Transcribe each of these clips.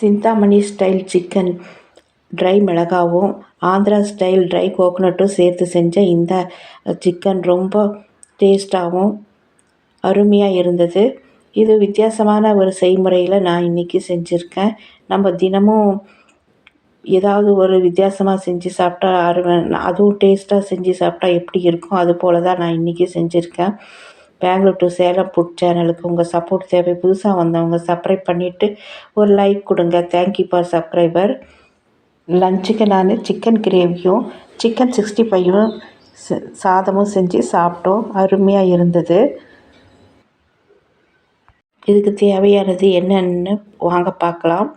Chintamani style chicken try மிளகாவும் Andhra style try கோகோனட்டும் சேர்த்து செஞ்ச இந்த சிக்கன் ரொம்ப டேஸ்ட்டாகவும் அருமையாக இருந்தது. இது வித்தியாசமான ஒரு செய்முறையில் நான் இன்றைக்கி செஞ்சுருக்கேன். நம்ம தினமும் ஏதாவது ஒரு வித்தியாசமாக செஞ்சு சாப்பிட்டா அருமை அதுவும் டேஸ்ட்டாக செஞ்சு சாப்பிட்டா எப்படி இருக்கும் அது போல் தான் நான் இன்றைக்கி செஞ்சுருக்கேன். பெங்களூர் டு சேலம் ஃபுட் சேனலுக்கு உங்கள் சப்போர்ட் தேவை. புதுசாக வந்தவங்க சப்ஸ்கிரைப் பண்ணிவிட்டு ஒரு லைக் கொடுங்க. தேங்க்யூ ஃபார் சப்ஸ்கிரைபர் லஞ்சுக்கு நான் சிக்கன் கிரேவியும் சிக்கன் சிக்ஸ்டி ஃபைவும் சாதமும் செஞ்சு சாப்பிட்டோம். அருமையாக இருந்தது. இதுக்கு தேவையானது என்னென்னு வாங்க பார்க்கலாம்.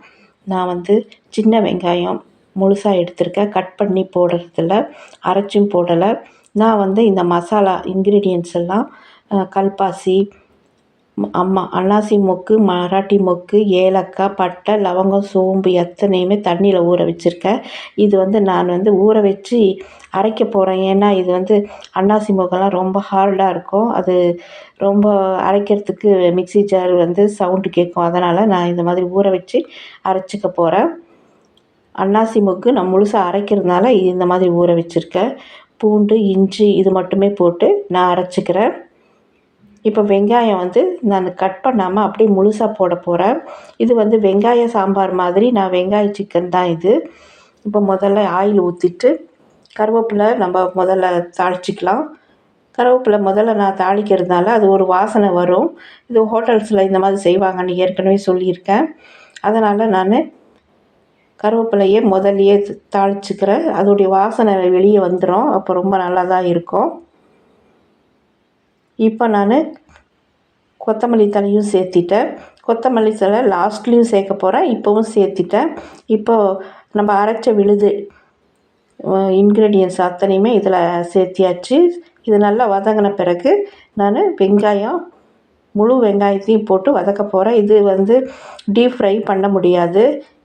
நான் வந்து சின்ன வெங்காயம் முழுசாக எடுத்திருக்கேன். கட் பண்ணி போடுறதில்ல. அரைச்சும் போடலை. நான் வந்து இந்த மசாலா இன்க்ரீடியன்ஸ் எல்லாம் கல்பாசி அம்மா அன்னாசி மொக்கு மராட்டி மொக்கு ஏலக்காய் பட்டை லவங்கம் சோம்பு எத்தனையுமே தண்ணியில் ஊற வச்சுருக்கேன் இது வந்து நான் வந்து ஊற வச்சு அரைக்க போகிறேன் ஏன்னா இது வந்து அன்னாசி மொக்கெல்லாம் ரொம்ப ஹார்டாக இருக்கும். அது ரொம்ப அரைக்கிறதுக்கு மிக்ஸி ஜார் வந்து சவுண்டு கேட்கும். அதனால் நான் இந்த மாதிரி ஊற வச்சு அரைச்சிக்க போகிறேன் அன்னாசி மொக்கு நான் முழுசாக அரைக்கிறதுனால இந்த மாதிரி ஊற வச்சுருக்கேன். பூண்டு இஞ்சி இது மட்டுமே போட்டு நான் அரைச்சிக்கிறேன். இப்போ வெங்காயம் வந்து நான் கட் பண்ணாமல் அப்படியே முழுசாக போட போகிறேன் இது வந்து வெங்காய சாம்பார் மாதிரி நான் வெங்காய சிக்கன் தான் இது. இப்போ முதல்ல ஆயில் ஊற்றிட்டு கருவேப்பிலை நம்ம முதல்ல தாளிச்சிக்கலாம். கருவேப்பிலை முதல்ல நான் தாளிக்கிறதுனால அது ஒரு வாசனை வரும். இது ஹோட்டல்ஸில் இந்த மாதிரி செய்வாங்கன்னு ஏற்கனவே சொல்லியிருக்கேன். அதனால் நான் கருவேப்பிலையே முதல்லையே தாளிச்சிக்கிறேன். அதோடைய வாசனை வெளியே வந்துடும் அப்போ ரொம்ப நல்லா தான் இருக்கும். இப்போ நான் கொத்தமல்லி தழையும் சேர்த்திட்டேன். கொத்தமல்லி தழை லாஸ்ட்லேயும் சேர்க்க போகிறேன் இப்போவும் சேர்த்திட்டேன். இப்போது நம்ம அரைச்ச விழுது இன்க்ரீடியன்ஸ் அத்தனையுமே இதில் சேர்த்தியாச்சு. இது நல்லா வதங்கின பிறகு நான் வெங்காயம் முழு வெங்காயத்தையும் போட்டு வதக்க போகிறேன் இது வந்து டீப் ஃப்ரை பண்ண முடியாது.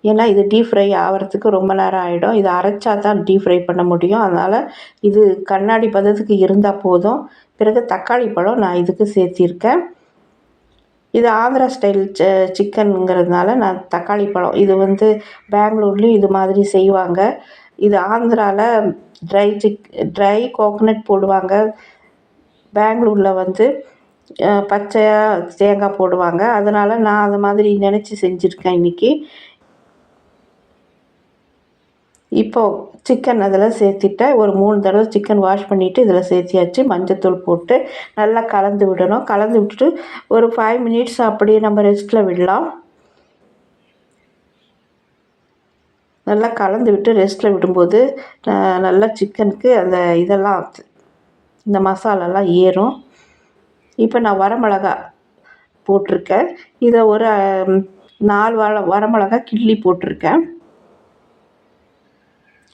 ஏன்னா இது டீப் ஃப்ரை ஆகிறதுக்கு ரொம்ப நேரம் ஆகிடும் இது அரைச்சா தான் டீப் ஃப்ரை பண்ண முடியும். அதனால் இது கண்ணாடி பதத்துக்கு இருந்தால் போதும். பிறகு தக்காளி பழம் நான் இதுக்கு சேர்த்திருக்கேன். இது ஆந்திரா ஸ்டைல் ச சிக்கனுங்கிறதுனால நான் தக்காளி பழம் இது வந்து பெங்களூர்லேயும் இது மாதிரி செய்வாங்க. இது ஆந்திராவில் ட்ரை சிக் ட்ரை கோகனட் போடுவாங்க. பெங்களூரில் வந்து பச்சையாக தேங்காய் போடுவாங்க. அதனால் நான் அது மாதிரி நினச்சி செஞ்சுருக்கேன் இன்றைக்கி இப்போது சிக்கன் அதில் சேர்த்திட்டேன். ஒரு மூணு தடவை சிக்கன் வாஷ் பண்ணிவிட்டு இதில் சேர்த்தியாச்சு. மஞ்சத்தூள் போட்டு நல்லா கலந்து விடணும். கலந்து விட்டுட்டு ஒரு ஃபைவ் மினிட்ஸ் அப்படியே நம்ம ரெஸ்ட்டில் விடலாம். நல்லா கலந்து விட்டு ரெஸ்ட்டில் விடும்போது நல்லா சிக்கனுக்கு அந்த இதெல்லாம் இந்த மசாலாலாம் ஏறும். இப்போ நான் வரமிளகா போட்டிருக்கேன். இதை ஒரு நாலு வர வரமிளகா கிள்ளி போட்டிருக்கேன்.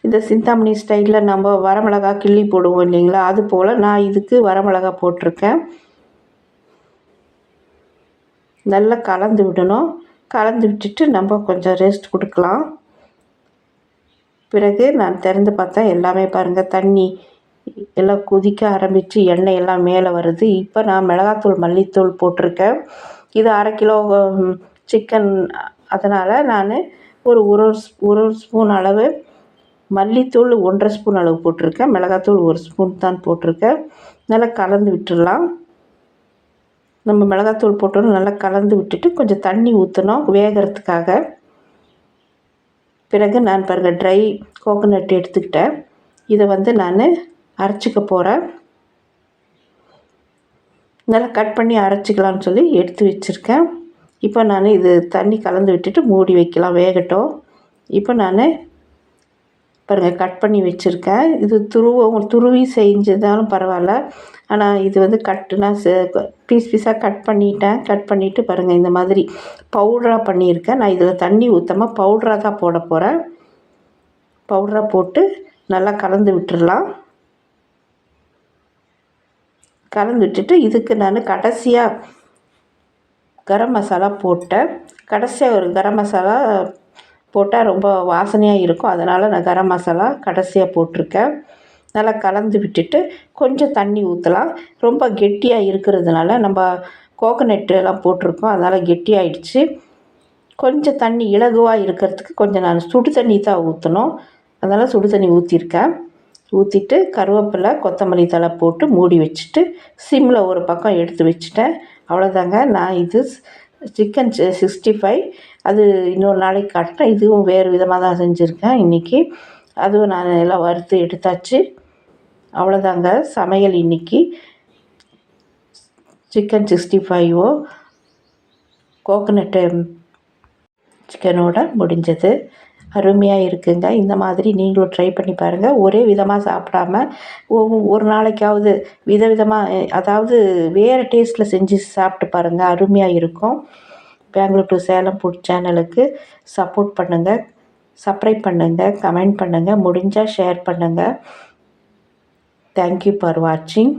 இந்த சிந்தாமணி ஸ்டைலில் நம்ம வரமிளகா கிள்ளி போடுவோம் இல்லைங்களா? அது போல் நான் இதுக்கு வரமிளகா போட்டிருக்கேன். நல்லா கலந்து விடணும். கலந்து விட்டுட்டு நம்ம கொஞ்சம் ரெஸ்ட் கொடுக்கலாம். பிறகு நான் திறந்து பார்த்தா எல்லாமே பாருங்கள் தண்ணி எல்லாம் கொதிக்க ஆரம்பித்து எண்ணெய் எல்லாம் மேலே வருது. இப்போ நான் மிளகாத்தூள் மல்லித்தூள் போட்டிருக்கேன். இது அரை கிலோ சிக்கன் அதனால் நான் ஒரு ஒரு ஒரு ஸ்பூன் அளவு மல்லித்தூள் ஒன்றரை ஸ்பூன் அளவு போட்டிருக்கேன். மிளகாத்தூள் ஒரு ஸ்பூன் தான் போட்டிருக்கேன். நல்லா கலந்து விட்டுடலாம். நம்ம மிளகாத்தூள் போட்டோன்னு நல்லா கலந்து விட்டுட்டு கொஞ்சம் தண்ணி ஊற்றணும் வேகிறதுக்காக. பிறகு நான் பாருங்கள் ட்ரை கோகோனட் எடுத்துக்கிட்டேன். இதை வந்து நான் அரைச்சிக்க போகிறேன் நல்லா கட் பண்ணி அரைச்சிக்கலான்னு சொல்லி எடுத்து வச்சுருக்கேன். இப்போ நான் இது தண்ணி கலந்து விட்டுட்டு மூடி வைக்கலாம் வேகட்டும். இப்போ நான் பாருங்கள் கட் பண்ணி வச்சுருக்கேன். இது துருவ துருவி செஞ்சதாலும் பரவாயில்ல. ஆனால் இது வந்து கட்டுனா பீஸ் பீஸாக கட் பண்ணிட்டேன். கட் பண்ணிவிட்டு பாருங்கள் இந்த மாதிரி பவுடராக பண்ணியிருக்கேன். நான் இதில் தண்ணி ஊற்றாமல் பவுடராக தான் போட போகிறேன் பவுடராக போட்டு நல்லா கலந்து விட்டுடலாம் கலந்து விட்டுட்டு இதுக்கு நான் கடைசியாக கரம் மசாலா போட்டேன். கடைசியாக ஒரு கரம் மசாலா போட்டால் ரொம்ப வாசனையாக இருக்கும். அதனால் நான் கரம் மசாலா கடைசியாக போட்டிருக்கேன். நல்லா கலந்து விட்டுட்டு கொஞ்சம் தண்ணி ஊற்றலாம் ரொம்ப கெட்டியாக இருக்கிறதுனால நம்ம கோகனட்டு எல்லாம் போட்டிருக்கோம். அதனால் கெட்டியாயிடுச்சு. கொஞ்சம் தண்ணி இலகுவாக இருக்கிறதுக்கு கொஞ்சம் நான் சுடு தண்ணி தான் ஊற்றணும் அதனால் சுடு தண்ணி ஊற்றிருக்கேன் ஊற்றிட்டு கருவேப்பிலை கொத்தமல்லி தழை போட்டு மூடி வச்சுட்டு சிம்மில் ஒரு பக்கம் எடுத்து வச்சுட்டேன். அவ்வளோதாங்க நான் இது சிக்கன் சிக்ஸ்டி ஃபைவ். அது இன்னொரு நாளைக்கு காட்டுறேன் இதுவும் வேறு விதமாக தான் செஞ்சுருக்கேன் இன்றைக்கி அதுவும் நான் எல்லாம் வறுத்து எடுத்தாச்சு. அவ்வளோதாங்க சமையல் இன்றைக்கி சிக்கன் சிக்ஸ்டி ஃபைவோ கோகனட்டு சிக்கனோட முடிஞ்சது. அருமையாக இருக்குங்க. இந்த மாதிரி நீங்களும் ட்ரை பண்ணி பாருங்கள் ஒரே விதமாக சாப்பிடாம ஒரு நாளைக்காவது விதவிதமாக அதாவது வேறு டேஸ்ட்டில் செஞ்சு சாப்பிட்டு பாருங்கள் அருமையாக இருக்கும். பெங்களூர் டு சேலம் ஃபுட் சேனலுக்கு சப்போர்ட் பண்ணுங்கள் சப்ரைப் பண்ணுங்கள் கமெண்ட் பண்ணுங்கள் முடிஞ்சால் ஷேர் பண்ணுங்கள் தேங்க்யூ ஃபார் வாட்சிங்